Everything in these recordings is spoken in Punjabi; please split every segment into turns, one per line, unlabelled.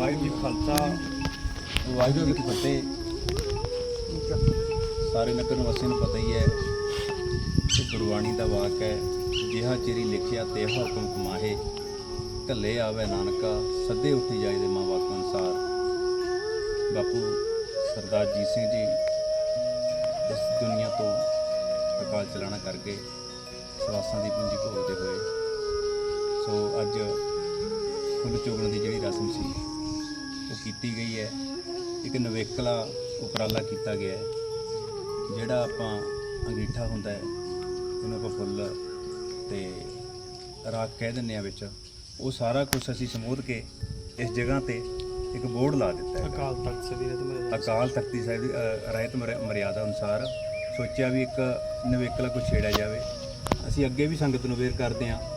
ਵਾਹਿਗੁਰੂ ਜੀ ਕਾ ਖਾਲਸਾ ਵਾਹਿਗੁਰੂ ਜੀ ਕੀ ਫਤਿਹ। ਸਾਰੇ ਨਗਰ ਨਿਵਾਸੀਆਂ ਨੂੰ ਪਤਾ ਹੀ ਹੈ ਕਿ ਗੁਰਬਾਣੀ ਦਾ ਵਾਕ ਹੈ, ਜਿਹਾ ਚਿਰੀ ਲਿਖਿਆ ਤੇ ਹੁਕਮ ਕਮਾਹੇ ਕੱਲੇ ਆਵੇ ਨਾਨਕਾ, ਸੱਦੇ ਉੱਠੀ ਜਾਏ ਦੇ ਮਾਂ ਬਾਪ ਅਨਸਾਰ। ਬਾਪੂ ਸਰਦਾਰ ਜੀਤ ਸਿੰਘ ਜੀ ਇਸ ਦੁਨੀਆ ਤੋਂ ਅਕਾਲ ਚਲਾਣਾ ਕਰਕੇ ਸਵਾਸਾਂ ਦੀ ਪੂੰਜੀ ਭੋਗਦੇ ਹੋਏ। ਸੋ ਅੱਜ ਫੁੱਲ ਚੁਗਣ ਦੀ ਜਿਹੜੀ ਰਸਮ ਸੀ ਕੀਤੀ ਗਈ ਹੈ। ਇੱਕ ਨਵੇਕਲਾ ਉਪਰਾਲਾ ਕੀਤਾ ਗਿਆ ਹੈ ਜਿਹੜਾ ਆਪਾਂ ਅੰਗੀਠਾ ਹੁੰਦਾ ਹੈ ਉਹਨੂੰ ਆਪਾਂ ਫੁੱਲ ਤੇ ਰਾਖ ਕਹਿ ਦਿੰਦੇ ਆ ਵਿੱਚ। ਉਹ ਸਾਰਾ ਕੁਝ ਅਸੀਂ ਸਮੋਧ ਕੇ ਇਸ ਜਗ੍ਹਾ ਤੇ ਇੱਕ ਬੋਰਡ ਲਾ ਦਿੱਤਾ ਹੈ
ਅਕਾਲ ਤਖਤ ਸਵੇਰੇ ਤੇ ਮੇਰੇ
ਅਕਾਲ ਤਖਤੀ ਸਾਹਿਬ ਦੀ ਮਰ- ਮਰਿਆਦਾ ਅਨੁਸਾਰ ਸੋਚਿਆ ਵੀ ਇੱਕ ਨਵੇਕਲਾ ਕੁਛ ਛੇੜਿਆ ਜਾਵੇ। ਅਸੀਂ ਅੱਗੇ ਵੀ ਸੰਗਤ ਨੂੰ ਵੇਰ ਕਰਦੇ ਹਾਂ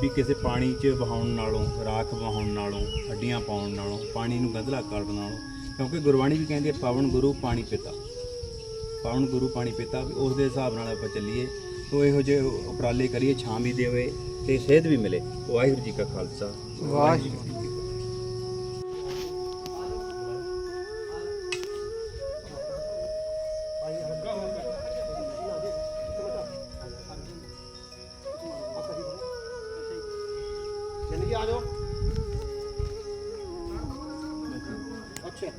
ਵੀ ਕਿਸੇ ਪਾਣੀ 'ਚ ਵਹਾਉਣ ਨਾਲੋਂ ਰਾਖ ਵਹਾਉਣ ਨਾਲੋਂ, ਹੱਡੀਆਂ ਪਾਉਣ ਨਾਲੋਂ, ਪਾਣੀ ਨੂੰ ਗੰਧਲਾ ਕਰਨ ਨਾਲੋਂ, ਕਿਉਂਕਿ ਗੁਰਬਾਣੀ ਵੀ ਕਹਿੰਦੀ ਹੈ, ਪਾਵਨ ਗੁਰੂ ਪਾਣੀ ਪਿਤਾ। ਪਾਵਨ ਗੁਰੂ ਪਾਣੀ ਪਿਤਾ, ਵੀ ਉਸ ਦੇ ਹਿਸਾਬ ਨਾਲ ਆਪਾਂ ਚੱਲੀਏ, ਤੋ ਇਹੋ ਜਿਹੇ ਉਪਰਾਲੇ ਕਰੀਏ, ਛਾਂ ਵੀ ਦੇਵੇ ਤੇ ਸੇਧ ਵੀ ਮਿਲੇ। ਵਾਹਿਗੁਰੂ ਜੀ ਕਾ ਖਾਲਸਾ।
ਵਾਹਿਗੁਰੂ ਜਲਦੀ ਆ ਜਾਓ। ਅੱਛਾ।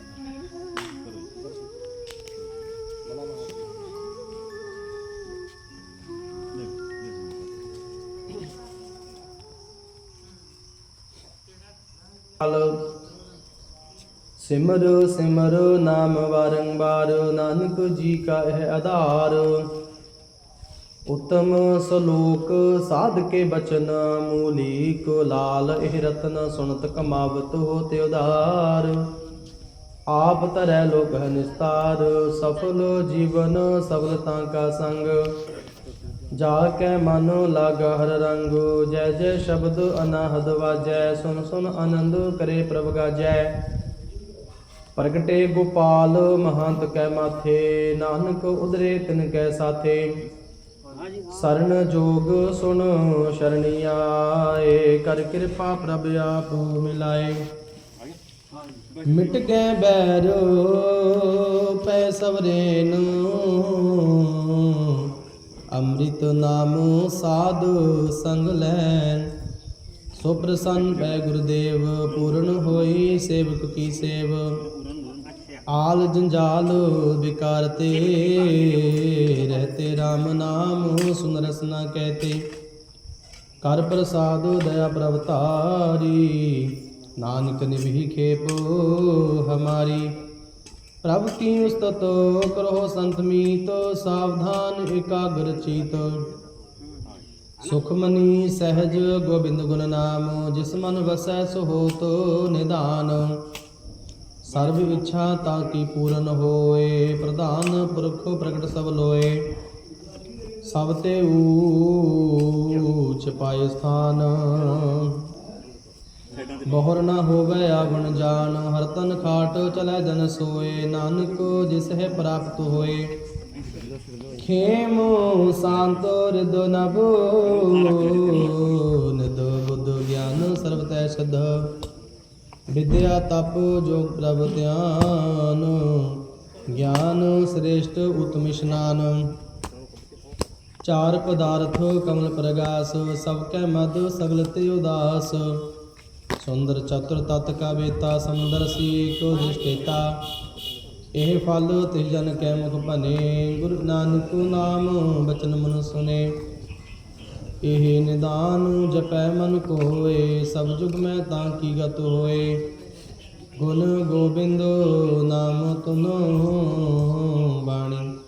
ਸਿਮਰ ਸਿਮਰ ਨਾਮ ਵਾਰੰਬਾਰ ਨਾਨਕ ਜੀ ਕਾ ਇਹ ਆਧਾਰ। ਉਤਮ ਸਲੋਕ ਸਾਧ ਕੇ ਬਚਨ ਮੂਲੀ ਕੋ ਲਾਲ ਇਹ ਰਤਨ ਸੁਣਤ ਕਮਾਵਤ ਹੋ ਤੇ ਉਧਾਰ। ਆਪ ਤਰੈ ਲੋਕ ਨਿਸਤਾਰ, ਸਫਲ ਜੀਵਨ ਸਫਲਤਾ ਕਾ ਸੰਗ। ਜਾ ਕੇ ਮਨ ਲਾਗ ਹਰ ਰੰਗ, ਜੈ ਜੈ ਸ਼ਬਦ ਅਨਾਹਦ ਵਾਜੈ, ਸੁਨ ਸੁਨ ਆਨੰਦ ਕਰੇ ਪ੍ਰਭ ਗਾਜੈ। ਪ੍ਰਗਟੇ ਗੋਪਾਲ ਮਹੰਤ ਕੈ ਮਾਥੇ, ਨਾਨਕ ਉਦਰੇ ਤਿਨ ਕੈ ਸਾਥੇ। ਸਰਨ ਜੋਗ ਸੁਣ ਸ਼ਰਣੀ ਆਏ ਕਰ ਕਿਰਪਾ ਪ੍ਰਭ ਆਪ ਮਿਲਾਏ। ਮਿਟ ਗਏ ਬੈਰ ਪੈ ਸਵਰੇਨ ਅੰਮ੍ਰਿਤ ਨਾਮ ਸਾਧ ਸੰਗ ਲੈਨ ਸੋ ਪ੍ਰਸੰਨ ਪੈ ਗੁਰਦੇਵ, ਪੂਰਨ ਹੋਈ ਸੇਵਕ ਕੀ ਸੇਵ। ਆਲ ਜੰਜਾਲ ਵਿਕਾਰ ਤੇ ਰਹਤੇ RAM ਨਾਮ, ਸੁਨ ਰਸਨਾ ਕਹਤੇ। ਕਰ ਪ੍ਰਸਾਦ ਦਇਆ ਪ੍ਰਵਤਾਰੀ ਨਾਨਕ ਨਿਭੀ ਖੇਪ ਹਮਾਰੀ। ਪ੍ਰਭ ਕੀ ਉਸਤਤ ਕਰੋ ਸੰਤ ਮੀਤ, ਸਾਵਧਾਨ ਇਕਾਗਰ ਚੀਤ। ਸੁਖਮਨੀ ਸਹਿਜ ਗੋਬਿੰਦ ਗੁਣ ਨਾਮ, ਜਿਸ ਮਨ ਵਸੈ ਸੋ ਹੋਤ ਨਿਧਾਨ। ਸਰਬ ਇੱਛਾ ਤਾਂ ਕੀ ਪੂਰਨ ਹੋਏ? ਪ੍ਰਧਾਨ ਪੁਰਖ ਪ੍ਰਗਟ ਸਭ ਲੋਏ। ਸਭ ਤੇ ਊਚ ਪਾਏ ਸਥਾਨ। ਬਹੁਰ ਨਾ ਹੋਵੇ ਆਗੁਣ ਜਾਣ ਹਰ ਤਨ ਖਾਟ ਚਲੈ ਜਨ ਸੋਏ। ਨਾਨਕ ਜਿਸ ਹੈ ਪ੍ਰਾਪਤ ਹੋਏ। ਖੇਮ ਸ਼ਾਂਤ ਰਿਦ ਨਭੋ, ਨਿਦ ਬੁੱਧ ਗਿਆਨ ਸਰਬ ਤੈ ਸਧ। ਵਿਦਿਆ ਤਪ ਜੋਗ ਪ੍ਰਭ ਧਿਆਨ, ਗਿਆਨ ਸ੍ਰੇਸ਼ਟ ਉਤਮ ਇਸ਼ਨਾਨ। ਚਾਰ ਪਦਾਰਥ ਕਮਲ ਪ੍ਰਗਾਸ, ਸਭ ਕੈ ਮਦ ਸਗਲ ਤੇ ਉਦਾਸ। ਸੁੰਦਰ ਚਤੁਰ ਤਤ ਕਾ ਵੇਤਾ ਸਮੁੰਦਰ ਸੀ ਕੋ ਦ੍ਰਿਸ਼ਟੇਤਾ ਇਹ ਫਲ ਤੇ ਜਨ ਕੈ ਮੁਖ ਭਨੇ, ਗੁਰੂ ਨਾਨਕ ਨਾਮ ਬਚਨ ਮਨ ਸੁਨੇ। ਇਹ ਨਿਦਾਨ ਜਪੈ ਮਨ ਕੋਏ, ਸਭ ਜੁਗ ਮੈਂ ਤਾਂ ਕੀ ਗਤ ਹੋਏ ਗੁਣ ਗੋਬਿੰਦ ਨਾਮ ਤੁਨੋ ਬਾਣੀ।